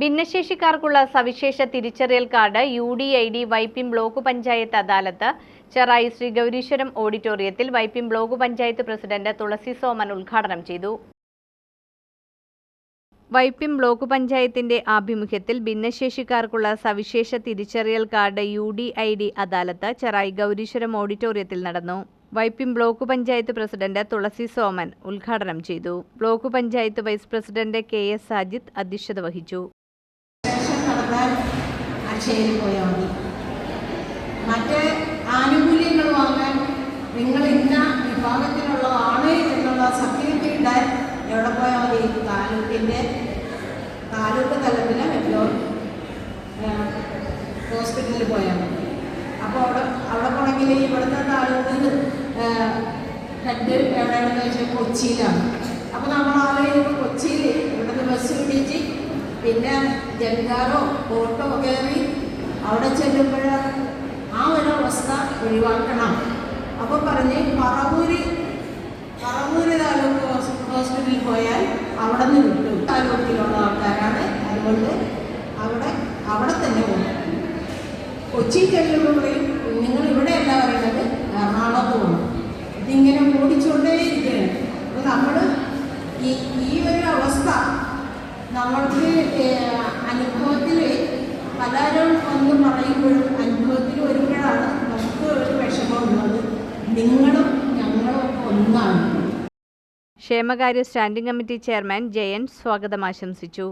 ഭിന്നശേഷിക്കാർക്കുള്ള സവിശേഷ തിരിച്ചറിയൽ card U D I D Vypin block panchayat adalat. Cherai Sri Gaureeswaram ഓഡിറ്റോറിയത്തിൽ Vypin block panchayat president Thulasi Soman ഉദ്ഘാടനം ചെയ്തു. വൈപ്പിൻ ബ്ലോക്ക് പഞ്ചായത്തിന്റെ ആഭിമുഖ്യത്തിൽ ഭിന്നശേഷിക്കാർക്കുള്ള സവിശേഷ തിരിച്ചറിയൽ card U D I D adalat Cherai Gaureeswaram ഓഡിറ്റോറിയത്തിൽ നടന്നു. വൈപ്പിൻ ബ്ലോക്ക് പഞ്ചായത്ത് പ്രസിഡന്റ് തുളസി സോമൻ ഉദ്ഘാടനം ചെയ്തു. Block panchayat vice president K S Sajith അധ്യക്ഷത വഹിച്ചു. നടത്താൻ അക്ഷയയിൽ പോയാൽ മതി. മറ്റ് ആനുകൂല്യങ്ങൾ വാങ്ങാൻ നിങ്ങൾ ഇന്ന വിഭാഗത്തിലുള്ളതാണ് എന്നുള്ള സർട്ടിഫിക്കറ്റ് ഇടാൻ എവിടെ പോയാൽ മതി? താലൂക്കിന്റെ താലൂക്ക് തലത്തിലെ മെട്രോ ഹോസ്പിറ്റലിൽ പോയാൽ മതി. അപ്പോൾ അവിടെ അവിടെ പോണെങ്കിൽ ഇവിടുത്തെ താലൂക്ക് ഹെഡ് എവിടെയാണെന്ന് വെച്ചാൽ കൊച്ചിയിലാണ്. അപ്പോൾ നമ്മൾ പിന്നെ ജങ്കാറോ ബോട്ടോ കയറി അവിടെ ചെല്ലുമ്പോൾ ആ ഒരു അവസ്ഥ ഒഴിവാക്കണം. അപ്പോൾ പറഞ്ഞ് പറവൂര് പറവൂര് താലൂക്ക് ഹോസ്- ഹോസ്പിറ്റലിൽ പോയാൽ അവിടെ നിന്ന് കിട്ടും. താലൂക്കിലുള്ള ആൾക്കാരാണ്. അതുകൊണ്ട് അവിടെ അവിടെ തന്നെ പോകും കൊച്ചി ചെല്ലുമ്പോൾ നിങ്ങൾ ഇവിടെ അല്ല പറയുന്നത് എറണാകുളത്ത് പോകണം. ഇതിങ്ങനെ ഓടിച്ചുകൊണ്ടേയിരിക്കുകയാണ് അപ്പോൾ നമ്മൾ ഈ ഈ ഒരു അവസ്ഥ നമ്മൾക്ക് അനുഭവത്തിൽ പലരും പറയുമ്പോഴും അനുഭവത്തിൽ വരുമ്പോഴാണ് നമുക്ക് ഒരു വിഷമമുള്ളത് നിങ്ങളും ഞങ്ങളും ഒക്കെ ഒന്നാണ്. ക്ഷേമകാര്യ സ്റ്റാൻഡിംഗ് കമ്മിറ്റി ചെയർമാൻ ജയൻ സ്വാഗതം ആശംസിച്ചു.